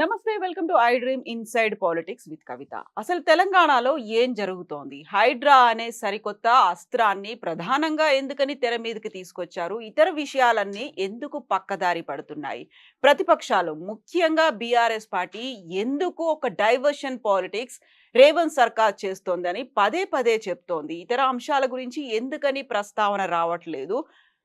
నమస్తే welcome to I dream inside politics with Kavitha. అసలు తెలంగాణలో ఏం జరుగుతోంది? హైడ్రా అనే సరికొత్త అస్త్రాన్ని ప్రధానంగా ఎందుకని తెర మీదకి తీసుకొచ్చారు? ఇతర విషయాలన్నీ ఎందుకు పక్కదారి పడుతున్నాయి? ప్రతిపక్షాలు ముఖ్యంగా బీఆర్ఎస్ పార్టీ ఎందుకు ఒక డైవర్షన్ పాలిటిక్స్ రేవంత్ సర్కార్ చేస్తోందని పదే పదే చెప్తోంది. ఇతర అంశాల గురించి ఎందుకని ప్రస్తావన రావట్లేదు?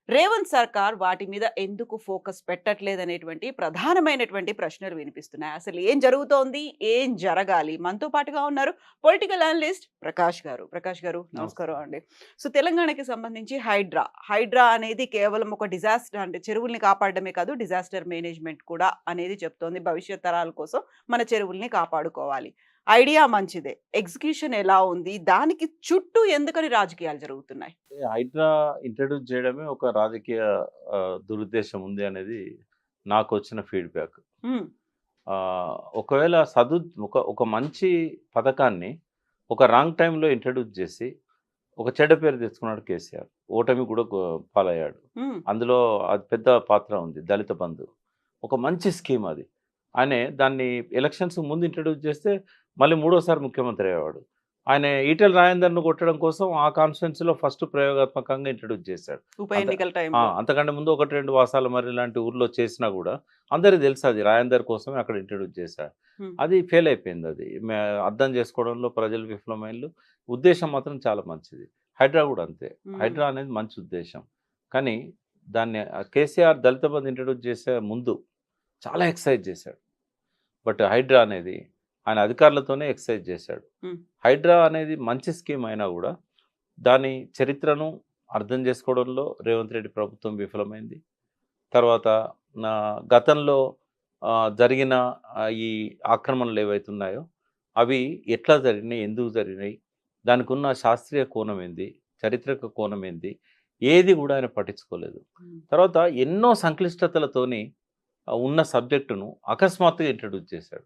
రేవంత్ సర్కార్ వాటి మీద ఎందుకు ఫోకస్ పెట్టట్లేదనేటువంటి ప్రధానమైనటువంటి ప్రశ్నలు వినిపిస్తున్నాయి. అసలు ఏం జరుగుతోంది? ఏం జరగాలి? మనతో పాటుగా ఉన్నారు పొలిటికల్ అనలిస్ట్ ప్రకాష్ గారు. ప్రకాష్ గారు నమస్కారం అండి. సో తెలంగాణకి సంబంధించి హైడ్రా. హైడ్రా అనేది కేవలం ఒక డిజాస్టర్ అంటే చెరువుల్ని కాపాడడమే కాదు డిజాస్టర్ మేనేజ్మెంట్ కూడా అనేది చెప్తోంది. భవిష్యత్ తరాల కోసం మన చెరువుల్ని కాపాడుకోవాలి. ఐడియా మంచిదే. ఎగ్జిక్యూషన్ ఎలా ఉంది? దానికి చుట్టూ ఎందుకని రాజకీయాలు జరుగుతున్నాయి? హైడ్రా ఇంట్రడ్యూస్ చేయడమే ఒక రాజకీయ దురుద్దేశం ఉంది అనేది నాకు వచ్చిన ఫీడ్బ్యాక్. ఒకవేళ చదువు ఒక ఒక మంచి పథకాన్ని ఒక రాంగ్ టైంలో ఇంట్రడ్యూస్ చేసి ఒక చెడ్డ పేరు తెచ్చుకున్నాడు కేసీఆర్. ఓటమి కూడా పాలయ్యాడు. అందులో అది పెద్ద పాత్ర ఉంది దళిత బంధు. ఒక మంచి స్కీమ్ అది. ఆయన దాన్ని ఎలక్షన్స్ ముందు ఇంట్రడ్యూస్ చేస్తే మళ్ళీ మూడోసారి ముఖ్యమంత్రి అయ్యేవాడు. ఆయన ఈటెల రాజేందర్ను కొట్టడం కోసం ఆ కాన్స్టిట్యున్సీలో ఫస్ట్ ప్రయోగాత్మకంగా ఇంట్రడ్యూస్ చేశాడు. ఉప ఎన్నికల టైం అంతకంటే ముందు ఒకటి రెండు వాసాల మరి ఇలాంటి ఊర్లో చేసినా కూడా అందరికీ తెలుసు అది రాజేందర్ కోసమే అక్కడ ఇంట్రడ్యూస్ చేశాడు. అది ఫెయిల్ అయిపోయింది అది. అర్థం చేసుకోవడంలో ప్రజలు విఫలమైనలు. ఉద్దేశం మాత్రం చాలా మంచిది. హైడ్రా కూడా అంతే. హైడ్రా అనేది మంచి ఉద్దేశం. కానీ దాన్ని కేసీఆర్ దళిత బంధు ఇంట్రడ్యూస్ చేసే ముందు చాలా ఎక్సైజ్ చేశాడు. బట్ హైడ్రా అనేది ఆయన అధికారులతోనే ఎక్సైజ్ చేశాడు. హైడ్రా అనేది మంచి స్కీమ్ అయినా కూడా దాని చరిత్రను అర్థం చేసుకోవడంలో రేవంత్ రెడ్డి ప్రభుత్వం విఫలమైంది. తర్వాత నా గతంలో జరిగిన ఈ ఆక్రమణలు ఏవైతున్నాయో అవి ఎట్లా జరిగినాయి ఎందుకు జరిగినాయి దానికి ఉన్న శాస్త్రీయ కోణం ఏంది చారిత్రక కోణం ఏంది ఏది కూడా ఆయన పట్టించుకోలేదు. తర్వాత ఎన్నో సంక్లిష్టతలతోని ఉన్న సబ్జెక్టును అకస్మాత్తుగా ఇంట్రడ్యూస్ చేశాడు.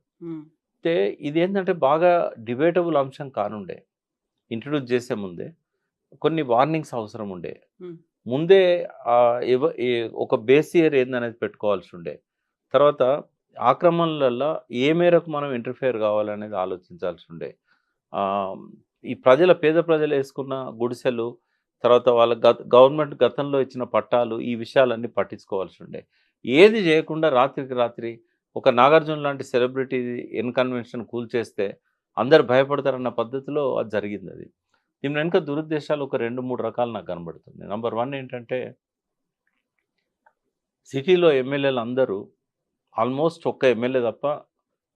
అయితే ఇది ఏంటంటే బాగా డిబేటబుల్ అంశం కానుండే. ఇంట్రడ్యూస్ చేసే ముందే కొన్ని వార్నింగ్స్ అవసరం ఉండే. ముందే ఒక బేస్ ఇయర్ ఏందనేది పెట్టుకోవాల్సి ఉండే. తర్వాత ఆక్రమణలలో ఏ మేరకు మనం ఇంటర్ఫియర్ కావాలనేది ఆలోచించాల్సి ఉండే. ఈ ప్రజల పేద ప్రజలు వేసుకున్న గుడిసెలు తర్వాత వాళ్ళ గత గవర్నమెంట్ గతంలో ఇచ్చిన పట్టాలు ఈ విషయాలన్నీ పట్టించుకోవాల్సి ఉండే. ఏది చేయకుండా రాత్రికి రాత్రి ఒక నాగార్జున లాంటి సెలబ్రిటీ ఇన్కన్వెన్షన్ కూల్ చేస్తే అందరు భయపడతారన్న పద్ధతిలో అది జరిగింది అది. దీని వెనుక దురుద్దేశాలు ఒక రెండు మూడు రకాలు నాకు కనబడుతుంది. నంబర్ వన్ ఏంటంటే సిటీలో ఎమ్మెల్యేలు అందరూ ఆల్మోస్ట్ ఒక్క ఎమ్మెల్యే తప్ప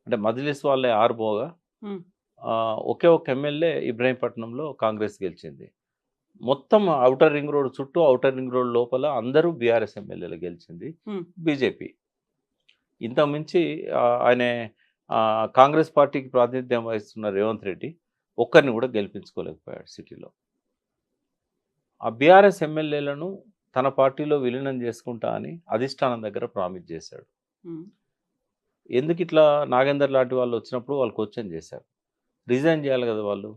అంటే మజ్లిస్ వాళ్ళే ఆరుపోగా Hmm. ఆ, ఒకే ఒక ఎమ్మెల్యే ఇబ్రాహీంపట్నంలో కాంగ్రెస్ గెలిచింది. మొత్తం అవుటర్ రింగ్ రోడ్ చుట్టూ అవుటర్ రింగ్ రోడ్ లోపల అందరూ బీఆర్ఎస్ ఎమ్మెల్యేలు గెలిచింది. బీజేపీ. ఇంతకు మించి ఆయన కాంగ్రెస్ పార్టీకి ప్రాతినిధ్యం వహిస్తున్న రేవంత్ రెడ్డి ఒక్కరిని కూడా గెలిపించుకోలేకపోయాడు సిటీలో. ఆ బీఆర్ఎస్ ఎమ్మెల్యేలను తన పార్టీలో విలీనం చేసుకుంటా అని అధిష్టానం దగ్గర ప్రామిస్ చేశాడు. ఎందుకు ఇట్లా నాగేందర్ లాంటి వాళ్ళు వచ్చినప్పుడు వాళ్ళు క్వశ్చన్ చేశారు. రిజైన్ చేయాలి కదా వాళ్ళు?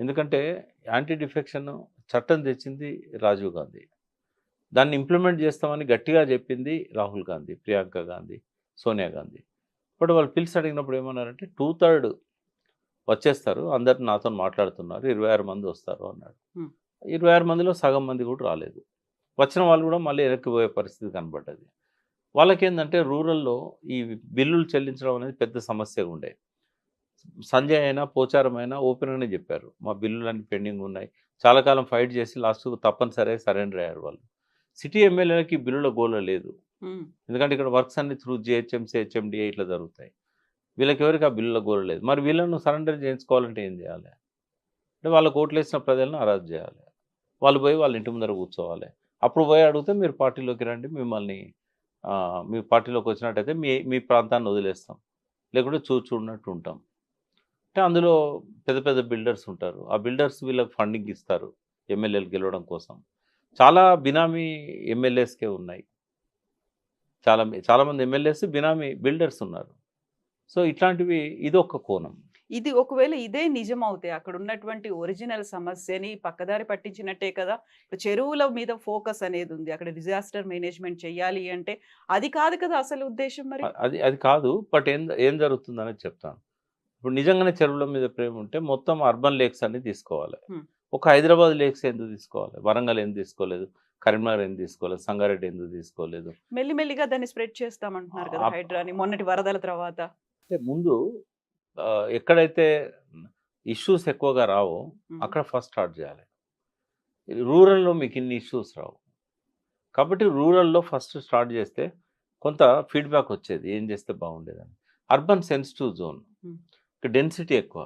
ఎందుకంటే యాంటీ డిఫెక్షన్ చట్టం తెచ్చింది రాజీవ్ గాంధీ. దాన్ని ఇంప్లిమెంట్ చేస్తామని గట్టిగా చెప్పింది రాహుల్ గాంధీ ప్రియాంక గాంధీ సోనియా గాంధీ. ఇప్పుడు వాళ్ళు పిలిచి అడిగినప్పుడు ఏమన్నారంటే టూ థర్డ్ వచ్చేస్తారు అందరు నాతో మాట్లాడుతున్నారు ఇరవై ఆరు మంది వస్తారు అన్నాడు. ఇరవై ఆరు మందిలో సగం మంది కూడా రాలేదు. వచ్చిన వాళ్ళు కూడా మళ్ళీ వెనక్కి పోయే పరిస్థితి కనబడ్డది. వాళ్ళకేందంటే రూరల్లో ఈ బిల్లులు చెల్లించడం అనేది పెద్ద సమస్యగా ఉండే సంజయ్ అయినా పోచారం అయినా ఓపెన్గానే చెప్పారు. మా బిల్లులన్నీ పెండింగ్ ఉన్నాయి. చాలా కాలం ఫైట్ చేసి లాస్ట్కు తప్పనిసరి సరెండర్ అయ్యారు వాళ్ళు. సిటీ ఎమ్మెల్యేలకి బిల్లుల గోల లేదు. ఎందుకంటే ఇక్కడ వర్క్స్ అన్ని త్రూ జిహెచ్ఎంసీ హెచ్ఎండిఏ ఇట్లా జరుగుతాయి. వీళ్ళకి ఎవరికి ఆ బిల్లుల గోల లేదు. మరి వీళ్ళను సరెండర్ చేయించుకోవాలంటే ఏం చేయాలి? అంటే వాళ్ళకు ఓట్లు వేసిన ప్రజలను అరాజు చేయాలి. వాళ్ళు పోయి వాళ్ళ ఇంటి ముందర కూర్చోవాలి. అప్పుడు పోయి అడిగితే మీరు పార్టీలోకి రండి మిమ్మల్ని మీ పార్టీలోకి వచ్చినట్టయితే మీ మీ ప్రాంతాన్ని వదిలేస్తాం. లేకుంటే చూ చూడనట్టు ఉంటాం. అంటే అందులో పెద్ద పెద్ద బిల్డర్స్ ఉంటారు. ఆ బిల్డర్స్ వీళ్ళకి ఫండింగ్ ఇస్తారు ఎమ్మెల్యేలు గెలవడం కోసం. చాలా బినామీ ఎమ్మెల్యేస్కే ఉన్నాయి. చాలా చాలామంది ఎమ్మెల్యేస్ బినామీ బిల్డర్స్ ఉన్నారు. సో ఇట్లాంటివి ఇది ఒక కోణం. ఇది ఒకవేళ ఇదే నిజం అవుతే అక్కడ ఉన్నటువంటి ఒరిజినల్ సమస్యని పక్కదారి పట్టించినట్టే కదా చెరువుల మీద ఫోకస్ అనేది ఉంది. అక్కడ డిజాస్టర్ మేనేజ్మెంట్ చేయాలి అంటే అది కాదు కదా అసలు ఉద్దేశం మరి? అది అది కాదు. బట్ ఏం ఏం జరుగుతుంది అనేది చెప్తాను. ఇప్పుడు నిజంగానే చెరువుల మీద ప్రేమ ఉంటే మొత్తం అర్బన్ లేక్స్ అన్ని తీసుకోవాలి. ఒక హైదరాబాద్ లేక్స్ ఎందుకు తీసుకోవాలి? వరంగల్ ఎందుకు తీసుకోలేదు? కరీంనగర్ ఎందుకు తీసుకోలేదు? సంగారెడ్డి ఎందుకు తీసుకోలేదు? మెల్లిమెల్లిగా దాన్ని స్ప్రెడ్ చేస్తామంటున్నారు కదా హైడ్రాని మొన్నటి వరదల తర్వాత. అంటే ముందు ఎక్కడైతే ఇష్యూస్ ఎక్కువగా రావో. అక్కడ ఫస్ట్ స్టార్ట్ చేయాలి. రూరల్లో మీకు ఇన్ని ఇష్యూస్ రావు. కాబట్టి రూరల్లో ఫస్ట్ స్టార్ట్ చేస్తే కొంత ఫీడ్బ్యాక్ వచ్చేది. ఏం చేస్తే బాగుండేదని. Urban sensitive zone. డెన్సిటీ ఎక్కువ.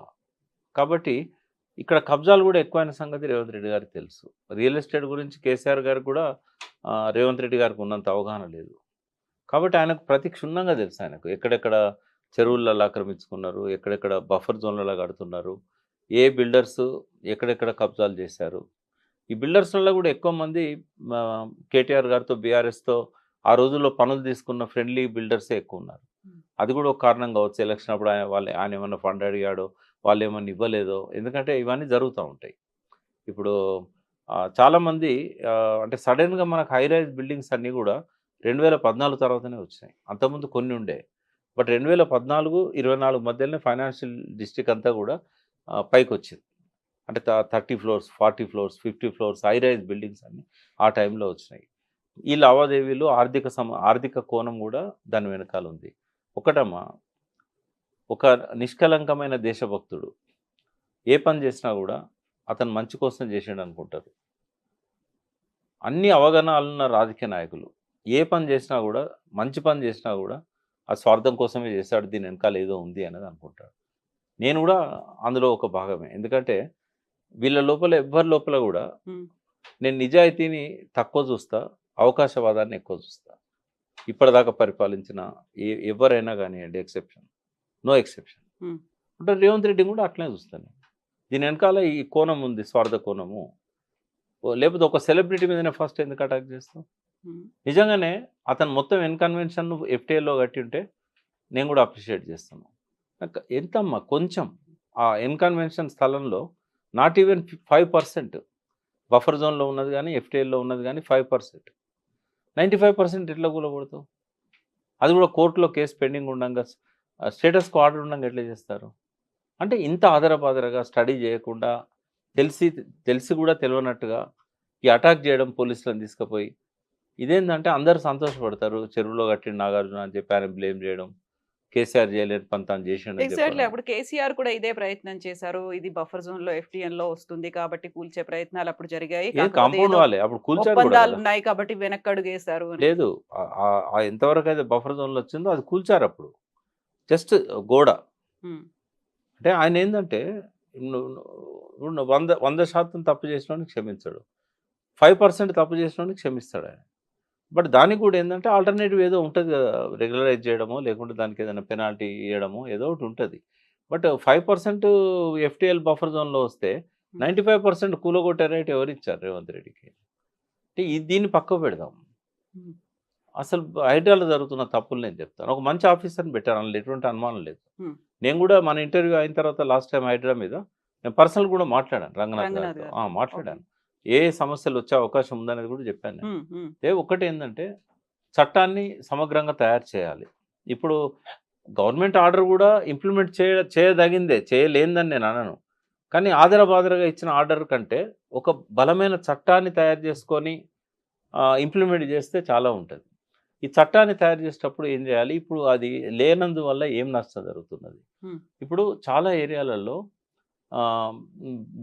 కాబట్టి ఇక్కడ కబ్జాలు కూడా ఎక్కువైన సంగతి రేవంత్ రెడ్డి గారికి తెలుసు. రియల్ ఎస్టేట్ గురించి కేసీఆర్ గారికి కూడా రేవంత్ రెడ్డి గారికి ఉన్నంత అవగాహన లేదు. కాబట్టి ఆయనకు ప్రతి క్షుణ్ణంగా తెలుసు ఆయనకు. ఎక్కడెక్కడ చెరువులలో ఆక్రమించుకున్నారు ఎక్కడెక్కడ బఫర్ జోన్లలో కడుతున్నారు ఏ బిల్డర్స్ ఎక్కడెక్కడ కబ్జాలు చేశారు. ఈ బిల్డర్స్లలో కూడా ఎక్కువ మంది కేటీఆర్ గారితో బీఆర్ఎస్తో ఆ రోజుల్లో పనులు తీసుకున్న ఫ్రెండ్లీ బిల్డర్సే ఎక్కువ ఉన్నారు. అది కూడా ఒక కారణం కావచ్చు. ఎలక్షన్ అప్పుడు ఆయన వాళ్ళు ఆయన ఏమన్నా ఫండ్ అడిగాడో వాళ్ళు ఏమన్నా ఇవ్వలేదో ఎందుకంటే ఇవన్నీ జరుగుతూ ఉంటాయి. ఇప్పుడు చాలామంది అంటే సడన్గా మనకు హై రైజ్ బిల్డింగ్స్ అన్నీ కూడా రెండు వేల పద్నాలుగు తర్వాతనే వచ్చినాయి. అంతకుముందు కొన్ని ఉండే. బట్ రెండు వేల పద్నాలుగు ఇరవై నాలుగు మధ్యలోనే ఫైనాన్షియల్ డిస్ట్రిక్ట్ అంతా కూడా పైకి వచ్చింది అంటే thirty floors forty floors fifty floors high rise buildings అన్నీ ఆ టైంలో వచ్చినాయి. ఈ లావాదేవీలు ఆర్థిక సమ ఆర్థిక కోణం కూడా దాని వెనకాల ఉంది. ఒకటమ్మా ఒక నిష్కలంకమైన దేశభక్తుడు ఏ పని చేసినా కూడా అతను మంచి కోసం చేసాడు అనుకుంటారు. అన్ని అవగాహనలున్న రాజకీయ నాయకులు ఏ పని చేసినా కూడా మంచి పని చేసినా కూడా ఆ స్వార్థం కోసమే చేశాడు దీని వెనకాల ఏదో ఉంది అనేది అనుకుంటాడు. నేను కూడా అందులో ఒక భాగమే. ఎందుకంటే వీళ్ళ లోపల ఎవ్వరి లోపల కూడా. నేను నిజాయితీని తక్కువ చూస్తా అవకాశవాదాన్ని ఎక్కువ చూస్తా. ఇప్పటిదాకా పరిపాలించిన ఏ ఎవరైనా కానివ్వండి ఎక్సెప్షన్. No exception. Hmm. అంటే రేవంత్ రెడ్డి కూడా అట్లనే చూస్తాను దీని వెనకాల ఈ కోణం ఉంది స్వార్థ కోణము. లేకపోతే ఒక సెలబ్రిటీ మీదనే ఫస్ట్ ఎందుకు అటాక్ చేస్తాం ఉమ్. నిజంగానే అతను మొత్తం ఎన్కన్వెన్షన్ ఎఫ్టీఏలో కట్టి ఉంటే నేను కూడా అప్రిషియేట్ చేస్తాను. నాకు ఎంతమ్మా కొంచెం ఆ ఎన్కన్వెన్షన్ స్థలంలో not even five percent buffer జోన్లో ఉన్నది కానీ ఎఫ్టీఏలో ఉన్నది కానీ five percent. Ninety five percent ఎట్లా కూలగొడతావు? అది కూడా కోర్టులో కేసు పెండింగ్ ఉండగా స్టేటస్ ఆర్డర్ ఉండగా ఎట్లా చేస్తారు? అంటే ఇంత ఆధారపాదరగా స్టడీ చేయకుండా తెలిసి తెలిసి కూడా తెలియనట్టుగా ఈ అటాక్ చేయడం పోలీసులను తీసుకుపోయి ఇదేంటంటే అందరూ సంతోషపడతారు చెరువులో కట్టిన నాగార్జున అని చెప్పి ఆయన బ్లేమ్ చేయడం. కేసీఆర్ చేయలేని పని తాను చేసిండు ఎగ్జాక్ట్లీ అప్పుడు కేసీఆర్ కూడా ఇదే ప్రయత్నం చేశారు. ఇది బఫర్ జోన్లో ఎఫ్టిఎన్లో వస్తుంది కాబట్టి కూల్చే ప్రయత్నాలు అప్పుడు జరిగాయి. ఒప్పందాలు. ఉన్నాయి కాబట్టి వెనక్కి అడుగేశారు అని. లేదు. ఎంతవరకు అయితే బఫర్ జోన్లో వచ్చిందో అది కూల్చారు అప్పుడు. జస్ట్ గోడ. అంటే ఆయన ఏంటంటే వంద వంద శాతం తప్పు చేసినోడిని క్షమించాడు. ఫైవ్ పర్సెంట్ తప్పు చేసినోడిని క్షమిస్తాడు ఆయన. బట్ దానికి కూడా ఏంటంటే ఆల్టర్నేటివ్ ఏదో ఉంటుంది కదా రెగ్యులరైజ్ చేయడమో లేకుంటే దానికి ఏదైనా పెనాల్టీ ఇవ్వడమో ఏదో ఒకటి ఉంటుంది. But five percent FTL buffer జోన్లో వస్తే నైంటీ ఫైవ్ పర్సెంట్ కూలగొట్టే రైట్ ఎవరు ఇచ్చారు రేవంత్ రెడ్డికి? అంటే ఈ దీన్ని పక్కకు పెడదాం. అసలు హైడ్రాలో జరుగుతున్న తప్పులు నేను చెప్తాను. ఒక మంచి ఆఫీసర్ని పెట్టాను అందులో ఎటువంటి అనుమానం లేదు. నేను కూడా మన ఇంటర్వ్యూ అయిన తర్వాత లాస్ట్ టైం హైడ్రా మీద నేను పర్సనల్ కూడా మాట్లాడాను రంగనాథ్ గారితో. మాట్లాడాను. ఏ సమస్యలు వచ్చే అవకాశం ఉందనేది కూడా చెప్పాను నేను. ఒకటి ఏంటంటే చట్టాన్ని సమగ్రంగా తయారు చేయాలి. ఇప్పుడు గవర్నమెంట్ ఆర్డర్ కూడా ఇంప్లిమెంట్ చేయ చేయదగిందే చేయలేందని నేను అనను. కానీ ఆదరబాదరగా ఇచ్చిన ఆర్డర్ కంటే ఒక బలమైన చట్టాన్ని తయారు చేసుకొని ఇంప్లిమెంట్ చేస్తే చాలా ఉంటుంది. ఈ చట్టాన్ని తయారు చేసేటప్పుడు ఏం చేయాలి? ఇప్పుడు అది లేనందువల్ల ఏం నష్టం జరుగుతున్నది. ఇప్పుడు చాలా ఏరియాలలో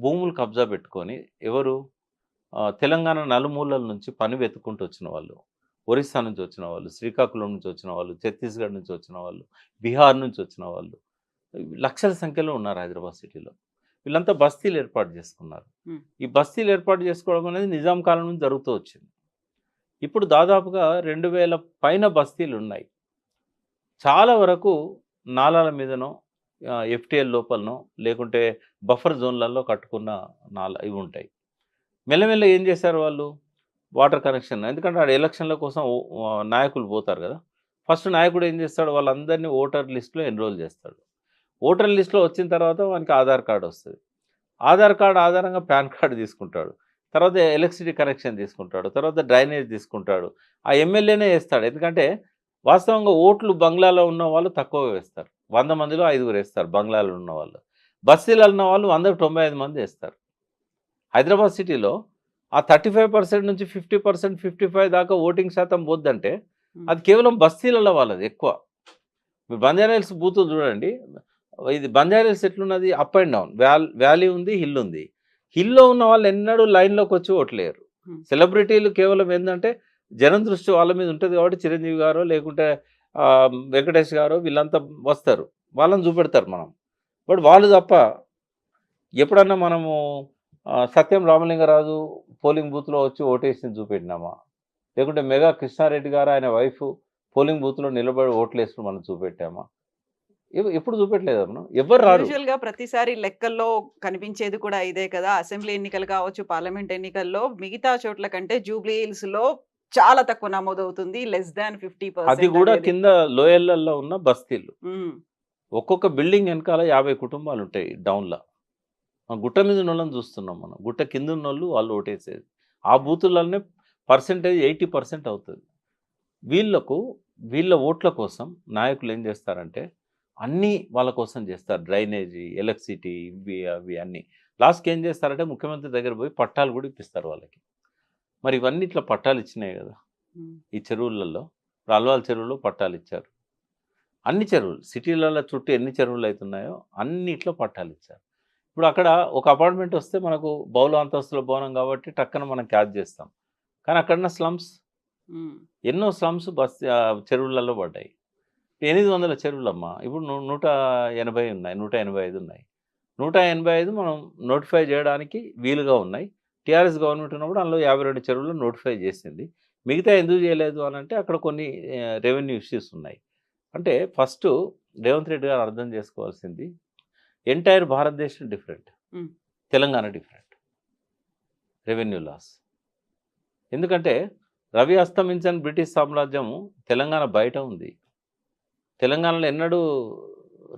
భూములు కబ్జా పెట్టుకొని ఎవరు తెలంగాణ నలుమూలల నుంచి పని వెతుక్కుంటూ వచ్చిన వాళ్ళు ఒరిస్సా నుంచి వచ్చిన వాళ్ళు శ్రీకాకుళం నుంచి వచ్చిన వాళ్ళు ఛత్తీస్గఢ్ నుంచి వచ్చిన వాళ్ళు బీహార్ నుంచి వచ్చిన వాళ్ళు లక్షల సంఖ్యలో ఉన్నారు హైదరాబాద్ సిటీలో. వీళ్ళంతా బస్తీలు ఏర్పాటు చేసుకున్నారు. ఈ బస్తీలు ఏర్పాటు చేసుకోవడం అనేది నిజాం కాలం నుంచి జరుగుతూ వచ్చింది. ఇప్పుడు దాదాపుగా రెండు వేల పైన బస్తీలు ఉన్నాయి. చాలా వరకు నాలాల మీదనో ఎఫ్టీఎల్ లోపలనో లేకుంటే బఫర్ జోన్లలో కట్టుకున్న నాల ఇవి ఉంటాయి. మెల్లమెల్ల ఏం చేశారు వాళ్ళు? Water connection. ఎందుకంటే ఆడ ఎలక్షన్ల కోసం నాయకులు పోతారు కదా. ఫస్ట్ నాయకుడు ఏం చేస్తాడు? వాళ్ళందరినీ ఓటర్ లిస్టులో ఎన్రోల్ చేస్తాడు. ఓటర్ లిస్ట్లో వచ్చిన తర్వాత వానికి ఆధార్ కార్డు వస్తుంది. ఆధార్ కార్డు ఆధారంగా పాన్ కార్డు తీసుకుంటాడు. తర్వాత ఎలక్ట్రిసిటీ కనెక్షన్ తీసుకుంటాడు. తర్వాత డ్రైనేజ్ తీసుకుంటాడు. ఆ ఎమ్మెల్యేనే వేస్తాడు. ఎందుకంటే వాస్తవంగా ఓట్లు బంగ్లాలో ఉన్న వాళ్ళు తక్కువ వేస్తారు. వంద మందిలో ఐదుగురు వేస్తారు బంగ్లాలో ఉన్న వాళ్ళు. బస్తీలో ఉన్న వాళ్ళు వందకు తొంభై ఐదు మంది వేస్తారు. హైదరాబాద్ సిటీలో ఆ థర్టీ ఫైవ్ పర్సెంట్ నుంచి ఫిఫ్టీ పర్సెంట్ ఫిఫ్టీ ఫైవ్ దాకా ఓటింగ్ శాతం పోద్దంటే అది కేవలం బస్తీలలో వాళ్ళది ఎక్కువ. మీరు బంజారాహిల్స్ బూత్ చూడండి. ఇది బంజారాహిల్స్ ఎట్లున్నది? అప్ అండ్ డౌన్ వ్యాల్ వ్యాలీ ఉంది హిల్ ఉంది. హిల్లో ఉన్న వాళ్ళు ఎన్నడూ లైన్లోకి వచ్చి ఓట్లేరు. సెలబ్రిటీలు కేవలం ఏంటంటే జనం దృష్టి వాళ్ళ మీద ఉంటుంది కాబట్టి చిరంజీవి గారు లేకుంటే వెంకటేష్ గారు వీళ్ళంతా వస్తారు. వాళ్ళని చూపెడతారు మనం. బట్ వాళ్ళు తప్ప ఎప్పుడన్నా మనము సత్యం రామలింగరాజు పోలింగ్ బూత్లో వచ్చి ఓటేసి చూపెట్టినామా? లేకుంటే మెగా కృష్ణారెడ్డి గారు ఆయన వైఫ్ పోలింగ్ బూత్లో నిలబడి ఓట్లు వేసుకుని మనం చూపెట్టామా? ఎప్పుడు చూపెట్టలేదా మనం? ఎవరు రారు. గా ప్రతిసారి లెక్కల్లో కనిపించేది కూడా ఇదే కదా. అసెంబ్లీ ఎన్నికలు కావచ్చు పార్లమెంట్ ఎన్నికల్లో మిగతా చోట్ల కంటే జూబ్లీ హిల్స్లో చాలా తక్కువ నమోదవుతుంది. లెస్ దాన్ ఫిఫ్టీ అది కూడా కింద లోయర్లలో ఉన్న బస్తీలు. ఒక్కొక్క బిల్డింగ్ వెనకాల యాభై కుటుంబాలు ఉంటాయి డౌన్లో. గుట్ట మీద ఉన్న వాళ్ళని చూస్తున్నాం మనం. గుట్ట కింద ఉన్న వాళ్ళు వాళ్ళు ఓటేసేది. ఆ బూతులనే పర్సెంటేజ్ ఎయిటీ పర్సెంట్ అవుతుంది. వీళ్ళకు వీళ్ళ ఓట్ల కోసం నాయకులు ఏం చేస్తారంటే అన్నీ వాళ్ళ కోసం చేస్తారు. డ్రైనేజీ ఎలక్ట్రిసిటీ ఇవి అవి అన్నీ. లాస్ట్కి ఏం చేస్తారంటే ముఖ్యమంత్రి దగ్గర పోయి పట్టాలు కూడా ఇప్పిస్తారు వాళ్ళకి. మరి ఇవన్నీ ఇట్లా పట్టాలు ఇచ్చినాయి కదా. ఈ చెరువులలో అల్వాల్ చెరువులో పట్టాలు ఇచ్చారు. అన్ని చెరువులు సిటీలలో చుట్టూ ఎన్ని చెరువులు అవుతున్నాయో అన్నిట్లో పట్టాలు ఇచ్చారు. ఇప్పుడు అక్కడ ఒక అపార్ట్మెంట్ వస్తే మనకు బౌల అంతస్తుల భవనం కాబట్టి టక్కన మనం క్యాచ్ చేస్తాం. కానీ అక్కడున్న స్లమ్స్ ఎన్నో స్లమ్స్ బస్ చెరువులలో పడ్డాయి. ఎనిమిది వందల చెరువులమ్మా. ఇప్పుడు నూట ఎనభై ఉన్నాయి నూట ఎనభై ఐదు ఉన్నాయి. నూట ఎనభై ఐదు మనం నోటిఫై చేయడానికి వీలుగా ఉన్నాయి. టీఆర్ఎస్ గవర్నమెంట్ ఉన్నప్పుడు అందులో యాభై రెండు చెరువులు నోటిఫై చేసింది. మిగతా ఎందుకు చేయలేదు అని అంటే అక్కడ కొన్ని రెవెన్యూ ఇష్యూస్ ఉన్నాయి. అంటే ఫస్ట్ రేవంత్ రెడ్డి గారు అర్థం చేసుకోవాల్సింది ఎంటైర్ భారతదేశం different Hmm. Telangana different revenue loss ఎందుకంటే రవి అస్తమించని బ్రిటిష్ సామ్రాజ్యం తెలంగాణ బయట ఉంది. తెలంగాణలో ఎన్నడూ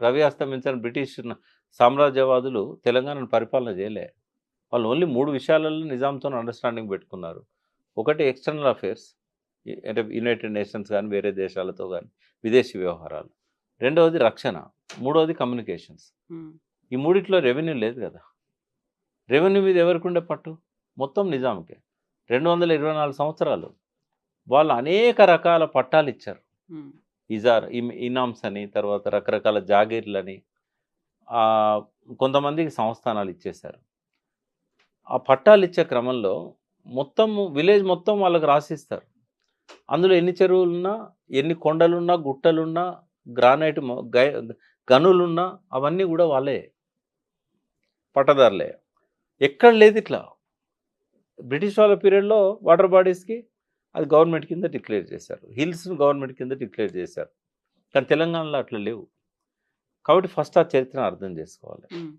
రవి అస్తమించని బ్రిటిష్ సామ్రాజ్యవాదులు తెలంగాణను పరిపాలన చేయలే. వాళ్ళు ఓన్లీ మూడు విషయాలలో నిజాంతో అండర్స్టాండింగ్ పెట్టుకున్నారు. ఒకటి ఎక్స్టర్నల్ అఫేర్స్ అంటే యునైటెడ్ నేషన్స్ కానీ వేరే దేశాలతో కానీ విదేశీ వ్యవహారాలు. రెండవది రక్షణ మూడవది కమ్యూనికేషన్స్ ఈ మూడిట్లో రెవెన్యూ లేదు కదా. రెవెన్యూ మీద ఎవరికి ఉండే పట్టు? మొత్తం నిజాంకే. రెండు వందల ఇరవై నాలుగు సంవత్సరాలు వాళ్ళు అనేక రకాల పట్టాలు ఇచ్చారు. ఇజార్ ఇనామ్స్ అని తర్వాత రకరకాల జాగీర్లని కొంతమందికి సంస్థానాలు ఇచ్చేశారు. ఆ పట్టాలు ఇచ్చే క్రమంలో మొత్తం విలేజ్ మొత్తం వాళ్ళకి రాసిస్తారు. అందులో ఎన్ని చెరువులున్నా ఎన్ని కొండలున్నా గుట్టలున్నా గ్రానైట్ గనులున్నా అవన్నీ కూడా వాళ్ళే. పట్టదారులే. ఎక్కడ లేదు ఇట్లా. బ్రిటిష్ వాళ్ళ పీరియడ్లో వాటర్ బాడీస్కి అది గవర్నమెంట్ కింద డిక్లేర్ చేశారు. హిల్స్ను గవర్నమెంట్ కింద డిక్లేర్ చేశారు. కానీ తెలంగాణలో అట్లా లేవు. కాబట్టి ఫస్ట్ ఆ చరిత్రను అర్థం చేసుకోవాలి.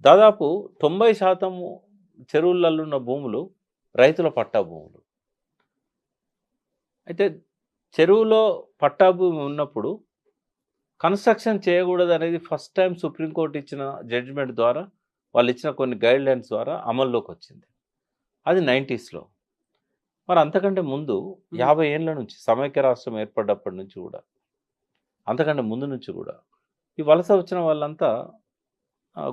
దాదాపు తొంభై శాతం చెరువులలో ఉన్న భూములు రైతుల పట్టా భూములు. అయితే చెరువులో పట్టా భూమి ఉన్నప్పుడు కన్స్ట్రక్షన్ చేయకూడదు అనేది ఫస్ట్ టైం సుప్రీంకోర్టు ఇచ్చిన జడ్జిమెంట్ ద్వారా వాళ్ళు ఇచ్చిన కొన్ని గైడ్ లైన్స్ ద్వారా అమల్లోకి వచ్చింది అది నైంటీస్లో. మరి అంతకంటే ముందు యాభై ఏళ్ళ నుంచి సమైక్య రాష్ట్రం ఏర్పడ్డప్పటి నుంచి కూడా అంతకంటే ముందు నుంచి కూడా ఈ వలస వచ్చిన వాళ్ళంతా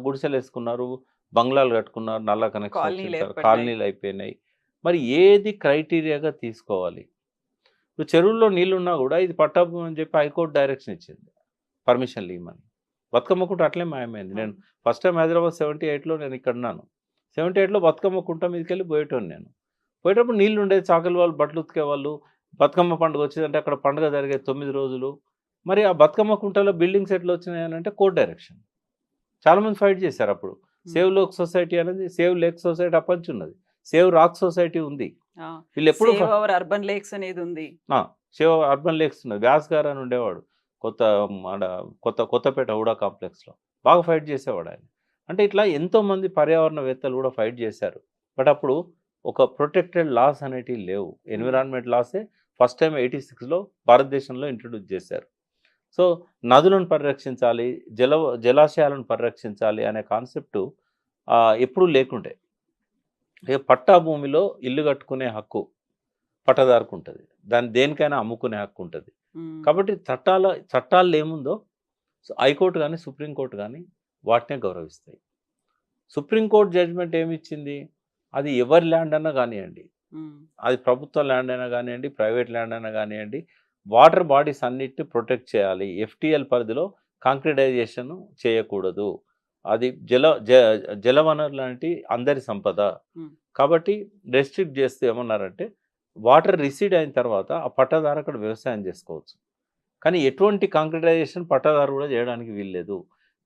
గుడిసెలు వేసుకున్నారు బంగ్లాలు కట్టుకున్నారు నల్ల కనెక్షన్ కాలనీలు అయిపోయినాయి. మరి ఏది క్రైటీరియాగా తీసుకోవాలి? ఇప్పుడు చెరువుల్లో నీళ్ళున్నా కూడా ఇది పట్టాభూమి అని చెప్పి హైకోర్టు డైరెక్షన్ ఇచ్చింది. పర్మిషన్ ఇవ్వమని బతుకమ్మ కుంట అట్లే మాయమైంది. నేను ఫస్ట్ టైం హైదరాబాద్ సెవెంటీ ఎయిట్లో నేను ఇక్కడ ఉన్నాను. సెవెంటీ ఎయిట్లో బతుకమ్మ కుంట మీదకి వెళ్ళి పోయేటోని నేను. పోయేటప్పుడు నీళ్ళు ఉండేది చాకలి వాళ్ళు బట్టలు ఉతికే వాళ్ళు. బతుకమ్మ పండుగ వచ్చేదంటే అక్కడ పండుగ జరిగే తొమ్మిది రోజులు. మరి ఆ బతుకమ్మ కుంటలో బిల్డింగ్స్ ఎట్లా వచ్చినాయి అంటే కోర్ట్ డైరెక్షన్. చాలామంది ఫైట్ చేశారు అప్పుడు. సేవ్ లోక్ సొసైటీ అనేది సేవ్ లేక్ సొసైటీ అప్పంచి ఉన్నది. సేవ్ రాక్ సొసైటీ ఉంది. వీళ్ళు ఎప్పుడు సేవ్ అర్బన్ లేక్స్ అనేది ఉంది. శివ అర్బన్ లేక్స్ ఉన్నది. వ్యాస్ గారు అని ఉండేవాడు. కొత్త ఆడ కొత్త కొత్తపేట హుడా కాంప్లెక్స్లో. బాగా ఫైట్ చేసేవాడు ఆయన. అంటే ఇట్లా ఎంతోమంది పర్యావరణవేత్తలు కూడా ఫైట్ చేశారు. బట్ అప్పుడు ఒక ప్రొటెక్టెడ్ లాస్ అనేటివి లేవు. ఎన్విరాన్మెంట్ లాసే ఫస్ట్ టైం ఎయిటీ సిక్స్లో భారతదేశంలో ఇంట్రడ్యూస్ చేశారు. సో నదులను పరిరక్షించాలి జల జలాశయాలను పరిరక్షించాలి అనే కాన్సెప్టు ఎప్పుడూ లేకుండే. పట్టా భూమిలో ఇల్లు కట్టుకునే హక్కు పట్టదారుకు ఉంటుంది దాన్ని దేనికైనా అమ్ముకునే హక్కు ఉంటుంది కాబట్టి చట్టాల చట్టాలు ఏముందో హైకోర్టు కానీ సుప్రీంకోర్టు కానీ వాటినే గౌరవిస్తాయి. సుప్రీంకోర్టు జడ్జిమెంట్ ఏమి ఇచ్చింది అది ఎవరి ల్యాండ్ అన్నా కానివ్వండి. అది ప్రభుత్వ ల్యాండ్ అయినా కానివ్వండి ప్రైవేట్ ల్యాండ్ అయినా కానివ్వండి వాటర్ బాడీస్ అన్నిటిని ప్రొటెక్ట్ చేయాలి. ఎఫ్టిఎల్ పరిధిలో కాంక్రిటైజేషన్ చేయకూడదు. అది జల జ జలవనరు లాంటి అందరి సంపద. కాబట్టి రెస్ట్రిక్ట్ చేస్తే ఏమన్నారంటే వాటర్ రిసీడ్ అయిన తర్వాత ఆ పట్టదారు అక్కడ వ్యవసాయం చేసుకోవచ్చు. కానీ ఎటువంటి కాంక్రిటైజేషన్ పట్టదారు కూడా చేయడానికి వీల్లేదు.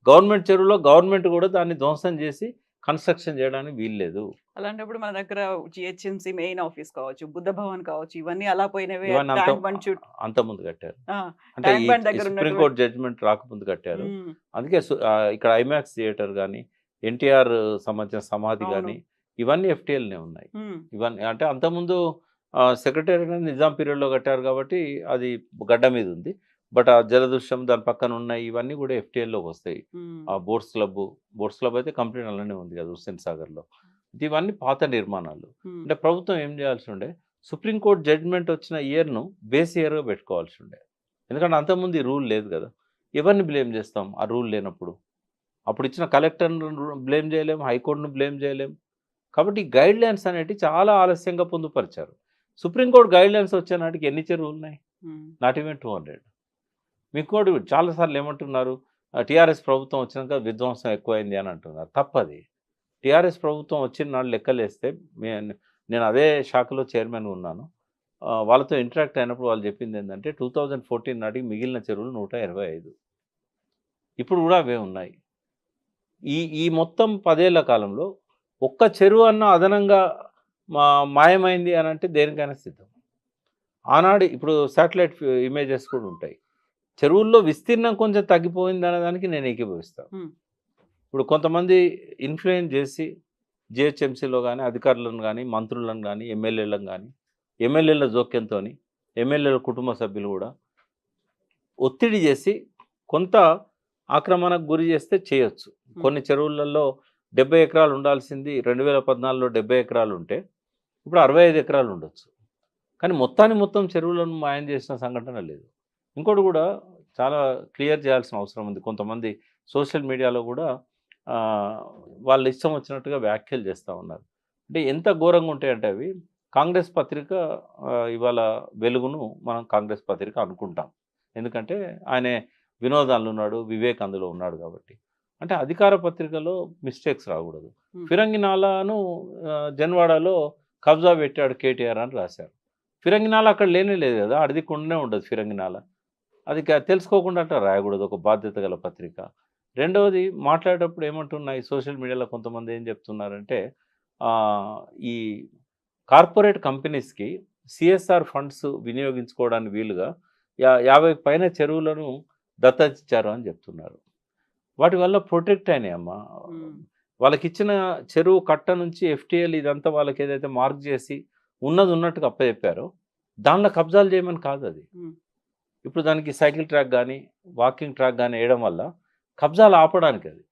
గవర్నమెంట్ చెరువులో గవర్నమెంట్ కూడా దాన్ని ధ్వంసం చేసి కన్స్ట్రక్షన్ చేయడానికి వీల్లేదు. అలాంటప్పుడు మన దగ్గర జిహెచ్ఎంసీ మెయిన్ ఆఫీస్ కావచ్చు బుద్ధ భవన్ కావచ్చు ఇవన్నీ అలా పోయినవే అంత ముందు కట్టారు. అంటే సుప్రీంకోర్టు జడ్జిమెంట్ రాకముందు కట్టారు. అందుకే ఇక్కడ ఐమాక్స్ థియేటర్ కానీ ఎన్టీఆర్ సంబంధించిన సమాధి. కానీ ఇవన్నీ ఎఫ్టీఎల్నే ఉన్నాయి. ఇవన్నీ అంటే అంతకుముందు సెక్రటరీ నిజాం పీరియడ్లో కట్టారు కాబట్టి అది గడ్డ మీద ఉంది. బట్ ఆ జలదృశ్యం దాని పక్కన ఉన్నాయి ఇవన్నీ కూడా ఎఫ్టీఎల్లోకి వస్తాయి. ఆ బోట్స్ క్లబ్ బోట్స్ క్లబ్ అయితే కంప్లీట్ అలానే ఉంది కదా హుస్సేన్ సాగర్లో. ఇవన్నీ పాత నిర్మాణాలు. అంటే ప్రభుత్వం ఏం చేయాల్సి ఉండే సుప్రీంకోర్టు జడ్జిమెంట్ వచ్చిన ఇయర్ను బేస్ ఇయర్గా పెట్టుకోవాల్సి ఉండే. ఎందుకంటే అంతకుముందు ఈ రూల్ లేదు కదా. ఎవరిని బ్లేమ్ చేస్తాం ఆ రూల్ లేనప్పుడు? అప్పుడు ఇచ్చిన కలెక్టర్ను బ్లేమ్ చేయలేం హైకోర్టును బ్లేమ్ చేయలేం. కాబట్టి గైడ్ లైన్స్ అనేవి చాలా ఆలస్యంగా పొందుపరిచారు. సుప్రీంకోర్టు గైడ్ లైన్స్ వచ్చే నాటికి ఎన్ని చెరువులు ఉన్నాయి? నాట్ ఈవెన్ టూ హండ్రెడ్ మీకు కూడా చాలాసార్లు ఏమంటున్నారు టీఆర్ఎస్ ప్రభుత్వం వచ్చినాక విధ్వంసం ఎక్కువైంది అని అంటున్నారు. తప్పది. టీఆర్ఎస్ ప్రభుత్వం వచ్చిన నాడు లెక్కలేస్తే నేను అదే శాఖలో చైర్మన్ ఉన్నాను. వాళ్ళతో ఇంటరాక్ట్ అయినప్పుడు వాళ్ళు చెప్పింది ఏంటంటే టూ థౌజండ్ ఫోర్టీన్ నాటికి మిగిలిన చెరువులు నూట ఇరవై ఐదు. ఇప్పుడు కూడా అవే ఉన్నాయి. ఈ ఈ మొత్తం పదేళ్ళ కాలంలో ఒక్క చెరువు అన్న అదనంగా మా మాయమైంది అని అంటే దేనికైనా సిద్ధం. ఆనాడు ఇప్పుడు శాటిలైట్ ఇమేజెస్ కూడా ఉంటాయి. చెరువుల్లో విస్తీర్ణం కొంచెం తగ్గిపోయింది అనే దానికి నేను ఏకీభవిస్తాను. ఇప్పుడు కొంతమంది ఇన్ఫ్లుయెన్స్ చేసి జిహెచ్ఎంసీలో కానీ అధికారులను కానీ మంత్రులను కానీ ఎమ్మెల్యేలను కానీ ఎమ్మెల్యేల జోక్యంతో ఎమ్మెల్యేల కుటుంబ సభ్యులు కూడా ఒత్తిడి చేసి కొంత ఆక్రమణకు గురి చేస్తే చేయొచ్చు. కొన్ని చెరువులలో డెబ్బై ఎకరాలు ఉండాల్సింది రెండు వేల పద్నాలుగులో డెబ్బై ఎకరాలు ఉంటే ఇప్పుడు అరవై ఐదు ఎకరాలు ఉండొచ్చు. కానీ మొత్తాన్ని మొత్తం చెరువులను మాయం చేసిన సంఘటన లేదు. ఇంకోటి కూడా చాలా క్లియర్ చేయాల్సిన అవసరం ఉంది. కొంతమంది సోషల్ మీడియాలో కూడా వాళ్ళ ఇష్టం వచ్చినట్టుగా వ్యాఖ్యలు చేస్తూ ఉన్నారు. అంటే ఎంత ఘోరంగా ఉంటాయంటే అవి కాంగ్రెస్ పత్రిక ఇవాళ వెలుగును మనం కాంగ్రెస్ పత్రిక అనుకుంటాం. ఎందుకంటే ఆయన వినోదాలు ఉన్నాడు వివేక్ అందులో ఉన్నాడు కాబట్టి. అంటే అధికార పత్రికలో మిస్టేక్స్ రాకూడదు. ఫిరంగినాలాను జన్వాడలో కబ్జా పెట్టాడు కేటీఆర్ అని రాశారు. ఫిరంగినాల అక్కడ లేనే లేదు కదా అడిది కొండనే ఉండదు ఫిరంగినాల. అది తెలుసుకోకుండా అంటే రాయకూడదు ఒక బాధ్యత గల పత్రిక. రెండవది మాట్లాడేటప్పుడు ఏమంటున్నాయి సోషల్ మీడియాలో కొంతమంది ఏం చెప్తున్నారంటే ఈ కార్పొరేట్ కంపెనీస్కి సిఎస్ఆర్ ఫండ్స్ వినియోగించుకోవడానికి వీలుగా యా యాభై పైన చెరువులను దత్తతిచ్చారు అని చెప్తున్నారు. వాటి వల్ల ప్రొటెక్ట్ అయినాయి అమ్మ వాళ్ళకి ఇచ్చిన చెరువు కట్ట నుంచి ఎఫ్టీఎల్ ఇదంతా వాళ్ళకి ఏదైతే మార్క్ చేసి ఉన్నది ఉన్నట్టుగా అప్పచెప్పారో దానిలో కబ్జాలు చేయమని కాదు అది. ఇప్పుడు దానికి సైకిల్ ట్రాక్ కానీ వాకింగ్ ట్రాక్ కానీ వేయడం వల్ల కబ్జాలు ఆపడానికి అది.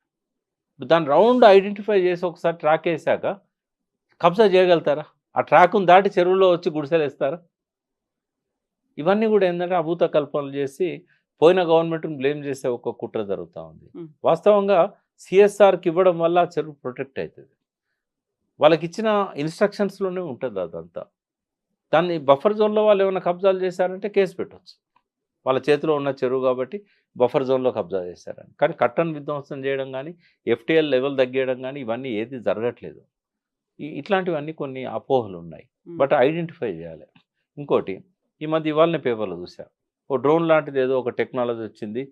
ఇప్పుడు దాని రౌండ్ ఐడెంటిఫై చేసి ఒకసారి ట్రాక్ వేసాక కబ్జా చేయగలుగుతారా? ఆ ట్రాక్ను దాటి చెరువులో వచ్చి గుడిసెలు వేస్తారా? ఇవన్నీ కూడా ఏంటంటే అభూత కల్పనలు చేసి పోయిన గవర్నమెంట్ని బ్లేమ్ చేసే ఒక కుట్ర జరుగుతూ ఉంది. వాస్తవంగా సిఎస్ఆర్కి ఇవ్వడం వల్ల చెరువు ప్రొటెక్ట్ అవుతుంది వాళ్ళకి ఇచ్చిన ఇన్స్ట్రక్షన్స్లోనే ఉంటుంది అదంతా. దాన్ని బఫర్ జోన్లో వాళ్ళు ఏమైనా కబ్జాలు చేశారంటే కేసు పెట్టవచ్చు వాళ్ళ చేతిలో ఉన్న చెరువు కాబట్టి బఫర్ జోన్లో కబ్జా చేశారని. కానీ కట్టను విధ్వంసం చేయడం కానీ ఎఫ్టీఎల్ లెవెల్ తగ్గేయడం కానీ ఇవన్నీ ఏది జరగట్లేదు. ఇట్లాంటివన్నీ కొన్ని అపోహలు ఉన్నాయి. బట్ ఐడెంటిఫై చేయాలి. ఇంకోటి ఈ మధ్య ఇవాళనే పేపర్లో చూసా ఓ డ్రోన్ లాంటిది ఏదో ఒక టెక్నాలజీ వచ్చింది.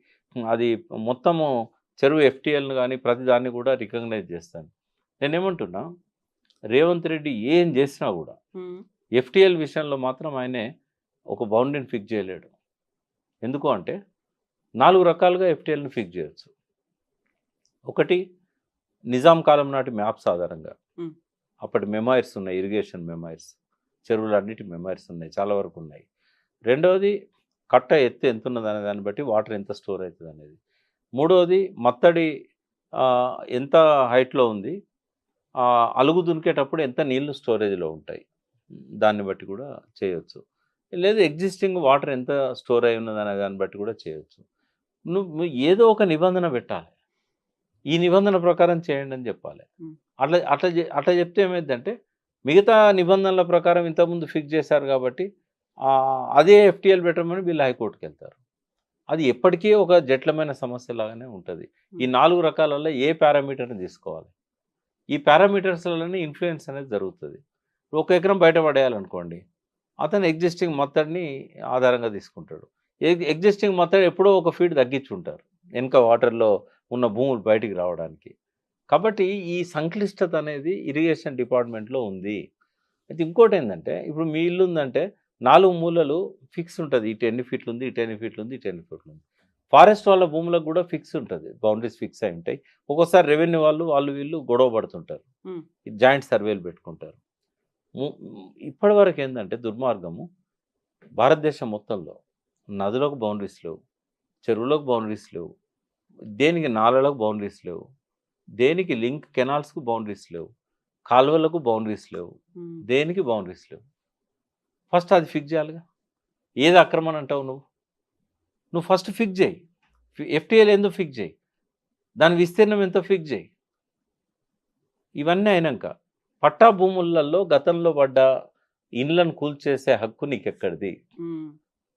అది మొత్తము చెరువు ఎఫ్టీఎల్ని కానీ ప్రతి దాన్ని కూడా రికగ్నైజ్ చేస్తాను. నేనేమంటున్నా రేవంత్ రెడ్డి ఏం చేసినా కూడా ఎఫ్టీఎల్ విషయంలో మాత్రం ఆయనే ఒక బౌండరీని ఫిక్స్ చేయలేడు. ఎందుకు అంటే నాలుగు రకాలుగా ఎఫ్టీఎల్ని ఫిక్స్ చేయొచ్చు. ఒకటి నిజాం కాలం నాటి మ్యాప్స్ ఆధారంగా. అప్పటి మెమైర్స్ ఉన్నాయి ఇరిగేషన్ మెమైర్స్ చెరువులన్నిటి మెమైర్స్ ఉన్నాయి చాలా వరకు ఉన్నాయి. రెండవది కట్ట ఎత్తు ఎంత ఉన్నది అనే దాన్ని బట్టి వాటర్ ఎంత స్టోర్ అవుతుంది అనేది. మూడవది మత్తడి ఎంత హైట్లో ఉంది అలుగు దునికేటప్పుడు ఎంత నీళ్ళు స్టోరేజ్లో ఉంటాయి? దాన్ని బట్టి కూడా చేయొచ్చు. లేదు ఎగ్జిస్టింగ్ వాటర్ ఎంత స్టోర్ అయి ఉన్నది అనే దాన్ని బట్టి కూడా చేయొచ్చు. నువ్వు ఏదో ఒక నిబంధన పెట్టాలి. ఈ నిబంధన ప్రకారం చేయండి అని చెప్పాలి. అట్లా అట్లా అట్లా చెప్తే ఏమైందంటే మిగతా నిబంధనల ప్రకారం ఇంతకుముందు ఫిక్స్ చేశారు కాబట్టి అదే ఎఫ్టీఎల్ పెట్టమని వీళ్ళు హైకోర్టుకి వెళ్తారు అది ఎప్పటికీ ఒక జట్లమైన సమస్య లాగానే ఉంటుంది. ఈ నాలుగు రకాలలో ఏ పారామీటర్ని తీసుకోవాలి? ఈ పారామీటర్స్లోనే ఇన్ఫ్లుయెన్స్ అనేది జరుగుతుంది. ఒక ఎకరం బయట పడేయాలనుకోండి అతను ఎగ్జిస్టింగ్ మత్తడిని ఆధారంగా తీసుకుంటాడు. ఎగ్జిస్టింగ్ మత్తడి ఎప్పుడో ఒక ఫీట్ తగ్గించి ఉంటారు వెనుక వాటర్లో ఉన్న భూములు బయటికి రావడానికి. కాబట్టి ఈ సంక్లిష్టత అనేది ఇరిగేషన్ డిపార్ట్మెంట్లో ఉంది. అయితే ఇంకోటి ఏంటంటే ఇప్పుడు మీ ఇల్లు ఉందంటే నాలుగు మూలలు ఫిక్స్ ఉంటుంది. ఇటు ఎన్ని ఫీట్లు ఉంది ఇటు ఎన్ని ఫీట్లు ఉంది ఇటు ఎన్ని ఫీట్లు ఉంది ఫారెస్ట్ వాళ్ళ భూములకు కూడా ఫిక్స్ ఉంటుంది. బౌండరీస్ ఫిక్స్ అయి ఉంటాయి. ఒక్కోసారి రెవెన్యూ వాళ్ళు వాళ్ళు వీళ్ళు గొడవ పడుతుంటారు. జాయింట్ సర్వేలు పెట్టుకుంటారు. ఇప్పటి వరకు ఏంటంటే దుర్మార్గము భారతదేశం మొత్తంలో. నదులకు బౌండరీస్ లేవు. చెరువులకు బౌండరీస్ లేవు. దేనికి నాలలకు బౌండరీస్ లేవు. దేనికి లింక్ కెనాల్స్కు బౌండరీస్ లేవు. కాలువలకు బౌండరీస్ లేవు. దేనికి బౌండరీస్ లేవు. ఫస్ట్ అది ఫిక్స్ చేయాలిగా. ఏది అక్రమణ అంటావు నువ్వు? నువ్వు ఫస్ట్ ఫిక్స్ చేయి. ఎఫ్టీఎల్ ఎందుకు ఫిక్స్ చేయి? దాని విస్తీర్ణం ఎంతో ఫిక్స్ చేయి. ఇవన్నీ అయినాక పట్టా భూములలో గతంలో పడ్డ ఇండ్లను కూల్చేసే హక్కు నీకు ఎక్కడిది ఉమ్,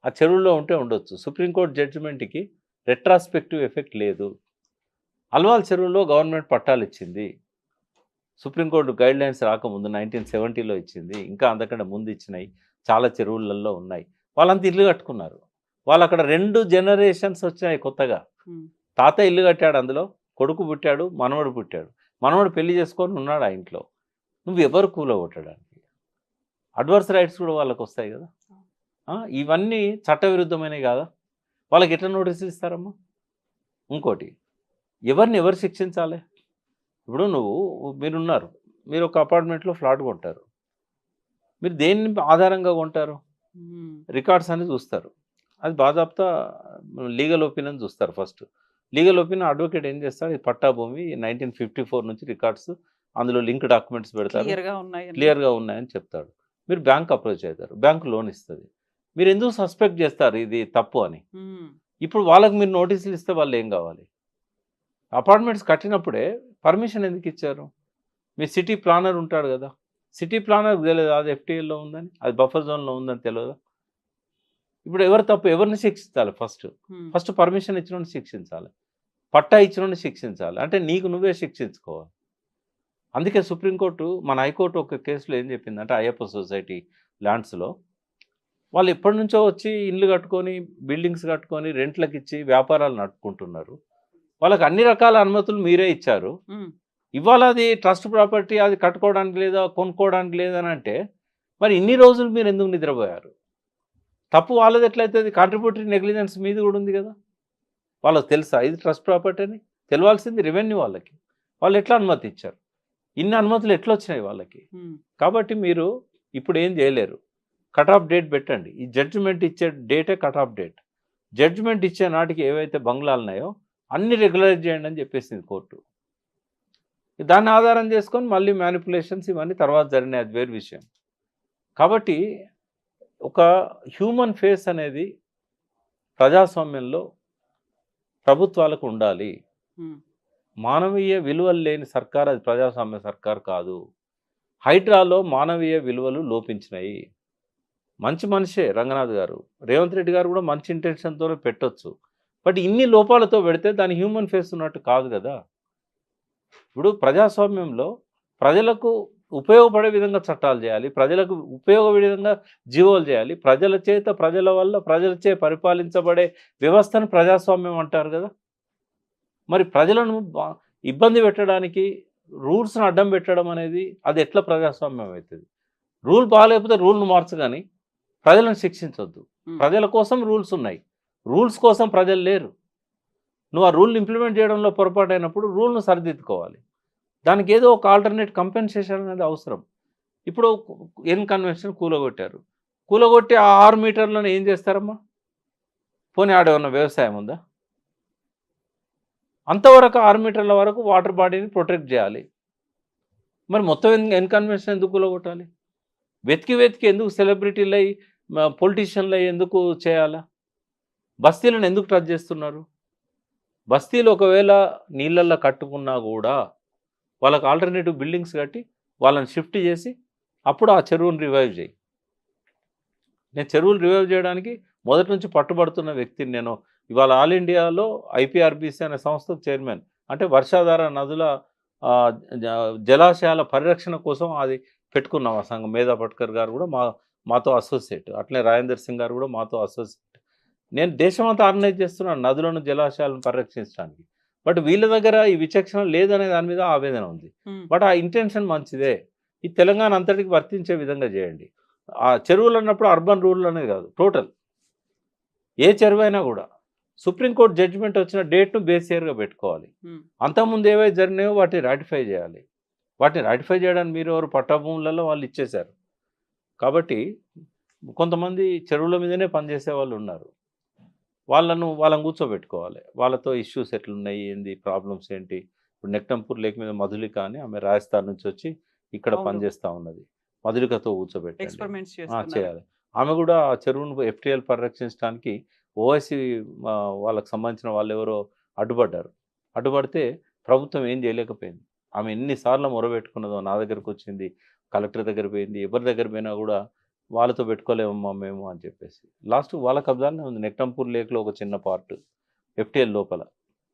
ఆ చెరువుల్లో ఉంటే ఉండొచ్చు. సుప్రీంకోర్టు జడ్జిమెంట్కి రెట్రాస్పెక్టివ్ ఎఫెక్ట్ లేదు. అల్వాల్ చెరువులో గవర్నమెంట్ పట్టాలు ఇచ్చింది. సుప్రీంకోర్టు గైడ్ లైన్స్ రాకముందు నైన్టీన్ సెవెంటీలో ఇచ్చింది. ఇంకా అంతకంటే ముందు ఇచ్చినాయి. చాలా చెరువులలో ఉన్నాయి. వాళ్ళంతా ఇల్లు కట్టుకున్నారు. వాళ్ళు అక్కడ రెండు జనరేషన్స్ వచ్చాయి కొత్తగా. తాత ఇల్లు కట్టాడు అందులో కొడుకు పుట్టాడు మనవడు పుట్టాడు. మనవడు పెళ్ళి చేసుకొని ఉన్నాడు ఆ ఇంట్లో. నువ్వు ఎవరు కూలగొట్టడానికి అడ్వర్స్ రైట్స్ కూడా వాళ్ళకి వస్తాయి కదా. ఇవన్నీ చట్టవిరుద్ధమైనవి కాదా? వాళ్ళకి ఎట్లా నోటీసులు ఇస్తారమ్మా? ఇంకోటి ఎవరిని ఎవరు శిక్షించాలి? ఇప్పుడు నువ్వు మీరున్నారు. మీరు ఒక అపార్ట్మెంట్లో ఫ్లాట్ కొంటారు. మీరు దేన్ని ఆధారంగా కొంటారు? రికార్డ్స్ అని చూస్తారు. అది బాధాప్తా లీగల్ ఒపీనియన్ చూస్తారు ఫస్ట్. లీగల్ ఒపీనియన్ అడ్వకేట్ ఏం చేస్తాడు ఇది పట్టా భూమి నైన్టీన్ ఫిఫ్టీ ఫోర్ నుంచి రికార్డ్స్ అందులో లింక్ డాక్యుమెంట్స్ పెడతారు. క్లియర్గా ఉన్నాయని. చెప్తాడు. మీరు బ్యాంక్ అప్రోచ్ అవుతారు. బ్యాంక్ లోన్ ఇస్తుంది. మీరు ఎందుకు సస్పెక్ట్ చేస్తారు ఇది తప్పు అని? ఇప్పుడు వాళ్ళకి మీరు నోటీసులు ఇస్తే వాళ్ళు ఏం కావాలి? అపార్ట్మెంట్స్ కట్టినప్పుడే పర్మిషన్ ఎందుకు ఇచ్చారు? మీ సిటీ ప్లానర్ ఉంటాడు కదా. సిటీ ప్లానర్ తెలియదు. అది ఎఫ్టీఎల్లో ఉందని అది బఫర్ జోన్లో ఉందని తెలియదా? ఇప్పుడు ఎవరు తప్పు? ఎవరిని శిక్షించాలి ఫస్ట్? ఫస్ట్ పర్మిషన్ ఇచ్చిన శిక్షించాలి. పట్టా ఇచ్చిన శిక్షించాలి. అంటే నీకు నువ్వే శిక్షించుకోవాలి. అందుకే సుప్రీంకోర్టు మన హైకోర్టు ఒక కేసులో ఏం చెప్పిందంటే అయ్యప్ప సొసైటీ ల్యాండ్స్లో వాళ్ళు ఎప్పటి నుంచో వచ్చి ఇండ్లు కట్టుకొని బిల్డింగ్స్ కట్టుకొని రెంట్లకు ఇచ్చి వ్యాపారాలు నడుపుకుంటున్నారు. వాళ్ళకి అన్ని రకాల అనుమతులు మీరే ఇచ్చారు. ఇవాళ అది ట్రస్ట్ ప్రాపర్టీ అది కట్టుకోవడానికి లేదా కొనుక్కోవడానికి లేదని అంటే మరి ఇన్ని రోజులు మీరు ఎందుకు నిద్రపోయారు? తప్పు వాళ్ళది ఎట్లయితే కాంట్రిబ్యూటరీ నెగ్లిజెన్స్ మీది కూడా ఉంది కదా? వాళ్ళకి తెలుసా? ఇది ట్రస్ట్ ప్రాపర్టీ అని? తెలియాల్సింది రెవెన్యూ వాళ్ళకి. వాళ్ళు ఎట్లా అనుమతి ఇచ్చారు? ఇన్ని అనుమతులు ఎట్లా వచ్చినాయి వాళ్ళకి కాబట్టి మీరు ఇప్పుడు ఏం చేయలేరు. కట్ ఆఫ్ డేట్ పెట్టండి. ఈ జడ్జిమెంట్ ఇచ్చే డేటే కట్ ఆఫ్ డేట్ జడ్జిమెంట్ ఇచ్చే నాటికి ఏవైతే బంగ్లాలు ఉన్నాయో అన్ని రెగ్యులరైజ్ చేయండి అని చెప్పేసింది కోర్టు. దాన్ని ఆధారం చేసుకొని మళ్ళీ మ్యానిపులేషన్స్ ఇవన్నీ తర్వాత జరిగినాయి. అది వేరు విషయం. కాబట్టి ఒక హ్యూమన్ ఫేస్ అనేది ప్రజాస్వామ్యంలో ప్రభుత్వాలకు ఉండాలి. మానవీయ విలువలు లేని సర్కార్ అది ప్రజాస్వామ్య సర్కార్ కాదు. హైడ్రాలో మానవీయ విలువలు లోపించినాయి. మంచి మనిషే రంగనాథ్ గారు. రేవంత్ రెడ్డి గారు కూడా మంచి ఇంటెన్షన్తోనే పెట్టొచ్చు. బట్ ఇన్ని లోపాలతో పెడితే దాని హ్యూమన్ ఫేస్ ఉన్నట్టు కాదు కదా. ఇప్పుడు ప్రజాస్వామ్యంలో ప్రజలకు ఉపయోగపడే విధంగా చట్టాలు చేయాలి ప్రజలకు ఉపయోగపడే విధంగా జీవోలు చేయాలి. ప్రజల చేత ప్రజల వల్ల ప్రజలచే పరిపాలించబడే వ్యవస్థను ప్రజాస్వామ్యం అంటారు కదా. మరి ప్రజలను ఇబ్బంది పెట్టడానికి రూల్స్ను అడ్డం పెట్టడం అనేది అది ఎట్లా ప్రజాస్వామ్యం అవుతుంది? రూల్ బాగాలేకపోతే రూల్ను మార్చగాని ప్రజలను శిక్షించొద్దు. ఉమ్. ప్రజల కోసం రూల్స్ ఉన్నాయి. రూల్స్ కోసం ప్రజలు లేరు. నువ్వు ఆ రూల్ని ఇంప్లిమెంట్ చేయడంలో పొరపాటు అయినప్పుడు రూల్ను సరిదిద్దుకోవాలి. దానికి ఏదో ఒక ఆల్టర్నేట్ కంపెన్సేషన్ అనేది అవసరం. ఇప్పుడు ఎన్ కన్వెన్షన్ కూలగొట్టారు. కూలగొట్టి ఆ ఆరు మీటర్లను ఏం చేస్తారమ్మా? పోనీ ఆడేమన్నా వ్యవసాయం ఉందా? అంతవరకు ఆరు మీటర్ల వరకు వాటర్ బాడీని ప్రొటెక్ట్ చేయాలి. మరి మొత్తం ఎన్ కన్వెన్షన్ ఎందుకు కొట్టాలి వెతికి వెతికి ఎందుకు సెలబ్రిటీలు అయ్యి పొలిటీషియన్లు అయ్యి ఎందుకు చేయాలా? బస్తీలను ఎందుకు టచ్ చేస్తున్నారు? బస్తీలు ఒకవేళ నీళ్ళల్లో కట్టుకున్నా కూడా వాళ్ళకి ఆల్టర్నేటివ్ బిల్డింగ్స్ కట్టి వాళ్ళని షిఫ్ట్ చేసి అప్పుడు ఆ చెరువుని రివైవ్ చేయి. నేను చెరువులు రివైవ్ చేయడానికి మొదటి నుంచి పట్టుబడుతున్న వ్యక్తిని నేను ఇవాళ ఆల్ ఇండియాలో ఐపీఆర్బీసీ అనే సంస్థ చైర్మన్ అంటే వర్షాధార నదుల జలాశయాల పరిరక్షణ కోసం అది పెట్టుకున్నాం ఆ సంఘం. మేధా పట్కర్ గారు కూడా మా మాతో అసోసియేట్ అట్లే రాజేందర్ సింగ్ గారు కూడా మాతో అసోసియేట్ నేను దేశమంతా ఆర్గనైజ్ చేస్తున్నాను నదులను జలాశయాలను పరిరక్షించడానికి. బట్ వీళ్ళ దగ్గర ఈ విచక్షణ లేదనే దాని మీద ఆవేదన ఉంది. బట్ ఆ ఇంటెన్షన్ మంచిదే. ఈ తెలంగాణ అంతటికి వర్తించే విధంగా చేయండి. ఆ చెరువులు అన్నప్పుడు అర్బన్ రూరల్ అనేది కాదు టోటల్. ఏ చెరువు అయినా కూడా సుప్రీంకోర్టు జడ్జిమెంట్ వచ్చిన డేట్ను బేస్ ఇయర్గా పెట్టుకోవాలి. అంతకుముందు ఏవైతే జరిగినాయో వాటిని రాటిఫై చేయాలి. వాటిని రాటిఫై చేయడానికి మీరు ఎవరు పట్టభూములలో వాళ్ళు ఇచ్చేశారు. కాబట్టి కొంతమంది చెరువుల మీదనే పనిచేసే వాళ్ళు ఉన్నారు. వాళ్ళను వాళ్ళని కూర్చోబెట్టుకోవాలి. వాళ్ళతో ఇష్యూస్ ఎట్లున్నాయి ఏంది ప్రాబ్లమ్స్ ఏంటి? ఇప్పుడు నెక్టంపూర్ లేక్ మీద మధులిక అని ఆమె రాజస్థాన్ నుంచి వచ్చి ఇక్కడ. పనిచేస్తూ ఉన్నది. మధులికతో చేస్తున్నారు. చేయాలి. ఆమె కూడా ఆ చెరువును ఎఫ్టీఎల్ పరిరక్షించడానికి ఓవైసీ వాళ్ళకి సంబంధించిన వాళ్ళు ఎవరో అడ్డుపడ్డారు. అడ్డుపడితే ప్రభుత్వం ఏం చేయలేకపోయింది. ఆమె ఎన్నిసార్లు మొరబెట్టుకున్నదో నా దగ్గరకు వచ్చింది కలెక్టర్ దగ్గర పోయింది ఎవరి దగ్గర పోయినా కూడా వాళ్ళతో పెట్టుకోలేమమ్మా మేము అని చెప్పేసి. లాస్ట్ వాళ్ళ కబ్జానే ఉంది. నెక్టంపూర్ లేక్లో ఒక చిన్న పార్ట్ ఎఫ్టీఎల్ లోపల.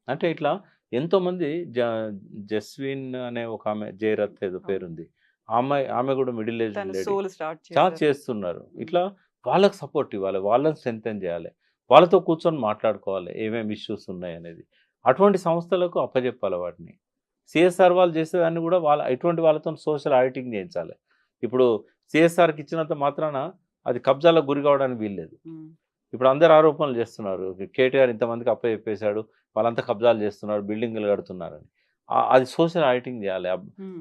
అంటే ఇట్లా ఎంతోమంది జ జస్విన్ అనే ఒక ఆమె జయరత్ ఏదో పేరుంది. ఆమె ఆమె కూడా మిడిల్ ఏజ్ చాలా చేస్తున్నారు. ఇట్లా వాళ్ళకి సపోర్ట్ ఇవ్వాలి. వాళ్ళని స్ట్రెంగ్ చేయాలి. వాళ్ళతో కూర్చొని మాట్లాడుకోవాలి. ఏమేమి ఇష్యూస్ ఉన్నాయి అనేది. అటువంటి సంస్థలకు అప్పచెప్పాలి వాటిని. సిఎస్ఆర్ వాళ్ళు చేసేదాన్ని కూడా వాళ్ళ ఎటువంటి వాళ్ళతో సోషల్ ఆడిటింగ్ చేయించాలి. ఇప్పుడు సిఎస్ఆర్కి ఇచ్చినంత మాత్రాన అది కబ్జాలకు గురి కావడానికి వీల్లేదు. ఇప్పుడు అందరు ఆరోపణలు చేస్తున్నారు. కేటీఆర్ ఇంతమందికి అప్పచెప్పేశాడు వాళ్ళంతా కబ్జాలు చేస్తున్నారు బిల్డింగ్లు కడుతున్నారని. అది సోషల్ ఆడిటింగ్ చేయాలి.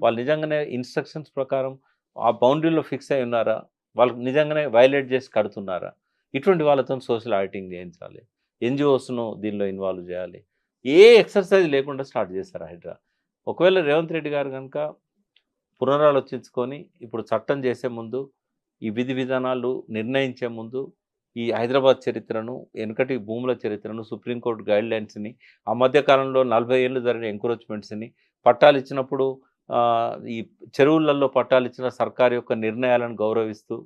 వాళ్ళు నిజంగానే ఇన్స్ట్రక్షన్స్ ప్రకారం ఆ బౌండరీలో ఫిక్స్ అయి ఉన్నారా? వాళ్ళు నిజంగానే వైలేట్ చేసి కడుతున్నారా? ఇటువంటి వాళ్ళతో సోషల్ ఆడిటింగ్ చేయించాలి. ఎన్జిఓస్ను దీనిలో ఇన్వాల్వ్ చేయాలి. ఏ ఎక్సర్సైజ్ లేకుండా స్టార్ట్ చేశారు హైడ్రా? ఒకవేళ రేవంత్ రెడ్డి గారు కనుక పునరాలోచించుకొని ఇప్పుడు చట్టం చేసే ముందు ఈ విధి విధానాలు నిర్ణయించే ముందు ఈ హైదరాబాద్ చరిత్రను వెనుకటి భూముల చరిత్రను సుప్రీంకోర్టు గైడ్ లైన్స్ని ఆ మధ్యకాలంలో నలభై ఏళ్ళు జరిగిన ఎంక్రోచ్మెంట్స్ని పట్టాలు ఇచ్చినప్పుడు ఈ చెరువులలో పట్టాలు ఇచ్చిన సర్కార్ యొక్క నిర్ణయాలను గౌరవిస్తూ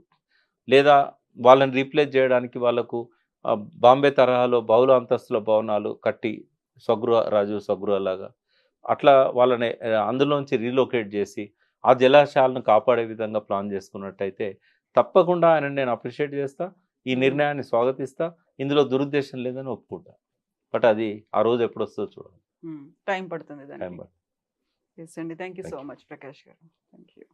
లేదా వాళ్ళని రీప్లేస్ చేయడానికి వాళ్ళకు బాంబే తరహాలో బహుళ అంతస్తుల భవనాలు కట్టి స్వగృహ రాజు స్వగృహలాగా అట్లా వాళ్ళని అందులోంచి రీలొకేట్ చేసి ఆ జలాశయాలను కాపాడే విధంగా ప్లాన్ చేసుకున్నట్టయితే తప్పకుండా ఆయన నేను అప్రిషియేట్ చేస్తా ఈ నిర్ణయాన్ని స్వాగతిస్తా ఇందులో దురుద్దేశం లేదని ఒప్పుకుంటా. బట్ అది ఆ రోజు ఎప్పుడు వస్తుందో చూడాలి టైం పడుతుంది టైం పడుతుంది. Thank you so much Prakash garu. Thank you